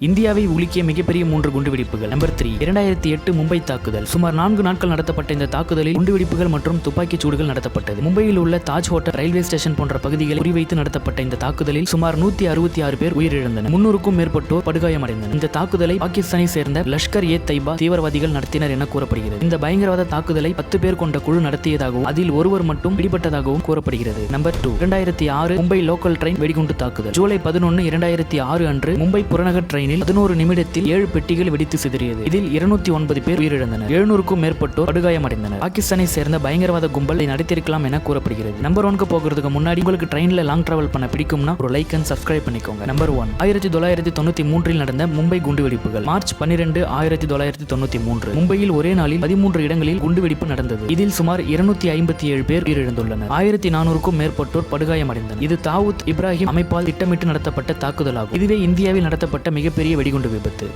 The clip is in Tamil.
இந்தியாவை உலுக்கிய மிகப்பெரிய மூன்று குண்டுவெடிப்புகள். நம்பர் த்ரீ இரண்டாயிரத்தி எட்டு மும்பை தாக்குதல். சுமார் நான்கு நாட்கள் நடத்தப்பட்ட இந்த தாக்குதலில் குண்டுவெடிப்புகள் மற்றும் துப்பாக்கிச் சூடுகள் நடத்தப்பட்டது. மும்பையில் உள்ள தாஜ் ஹோட்டல் ரயில்வே ஸ்டேஷன் போன்ற பகுதிகளை குறிவைத்து நடத்தப்பட்ட இந்த தாக்குதலில் சுமார் நூத்தி அறுபத்தி ஆறு பேர் உயிரிழந்தனர். முன்னூறுக்கும் மேற்பட்டோர் படுகாயமடைந்தனர். இந்த தாக்குதலை பாகிஸ்தானை சேர்ந்த லஷ்கர் ஏ தைபா தீவிரவாதிகள் நடத்தினர் என கூறப்படுகிறது. இந்த பயங்கரவாத தாக்குதலை பத்து பேர் கொண்ட குழு நடத்தியதாகவும் அதில் ஒருவர் மட்டும் பிடிபட்டதாகவும் கூறப்படுகிறது. நம்பர் டூ இரண்டாயிரத்தி ஆறு மும்பை லோக்கல் ட்ரெயின் வெடிகுண்டு தாக்குதல். ஜூலை பதினொன்று இரண்டாயிரத்தி ஆறு அன்று மும்பை புறநகர் ட்ரெயின் ட்ரெயினில் பதினோரு நிமிடத்தில் ஏழு பெட்டிகள் வெடித்து சிதறியது. இதில் இருநூத்தி ஒன்பது பேர் உயிரிழந்தனர். எழுநூறுக்கும் மேற்பட்டோர் படுகாயமடைந்தனர். பாகிஸ்தானை சேர்ந்த பயங்கரவாத கும்பல் இதை நடத்திருக்கலாம் என கூறப்படுகிறது. நம்பர் ஒன்க்கு போகிறதுக்கு முன்னாடி உங்களுக்கு ட்ரெயின்ல லாங் டிராவல் பண்ண பிடிக்கும்னா ஒரு லைக் அண்ட் சப்ஸ்கிரைப் பண்ணிக்கோங்க. நம்பர் ஒன் ஆயிரத்தி தொள்ளாயிரத்தி தொண்ணூத்தி மூன்றில் நடந்த மும்பை குண்டுவெடிப்புகள் மார்ச் பன்னிரெண்டு ஆயிரத்தி தொள்ளாயிரத்தி தொண்ணூத்தி மூன்று. மும்பையில் ஒரே நாளில் பதிமூன்று இடங்களில் குண்டுவெடிப்பு நடந்தது. இதில் சுமார் இருநூத்தி ஐம்பத்தி ஏழு பேர் உயிரிழந்துள்ளனர். ஆயிரத்தி நானூறுக்கும் மேற்பட்டோர் படுகாயமடைந்தனர். இது தாவூத் இப்ராஹிம் அமைப்பால் திட்டமிட்டு நடத்தப்பட்ட தாக்குதலாகும். இதுவே இந்தியாவில் நடத்தப்பட்ட மிகப்பெரிய வெடிகுண்டு விபத்து.